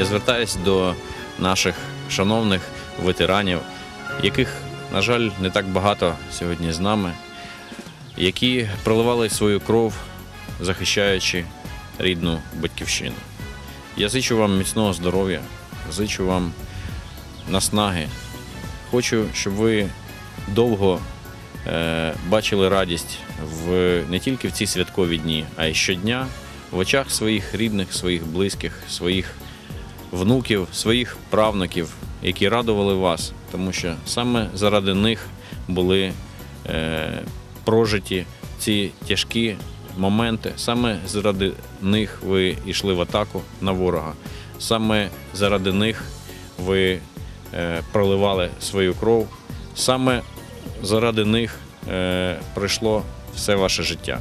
Я звертаюся до наших шановних ветеранів, яких, на жаль, не так багато сьогодні з нами, які проливали свою кров, захищаючи рідну батьківщину. Я зичу вам міцного здоров'я, зичу вам наснаги. Хочу, щоб ви довго е, бачили радість в, не тільки в ці святкові дні, а й щодня в очах своїх рідних, своїх близьких, своїх внуків, своїх правнуків, які радували вас, тому що саме заради них були е, прожиті ці тяжкі моменти, саме заради них ви йшли в атаку на ворога, саме заради них ви е, проливали свою кров, саме заради них е, пройшло все ваше життя.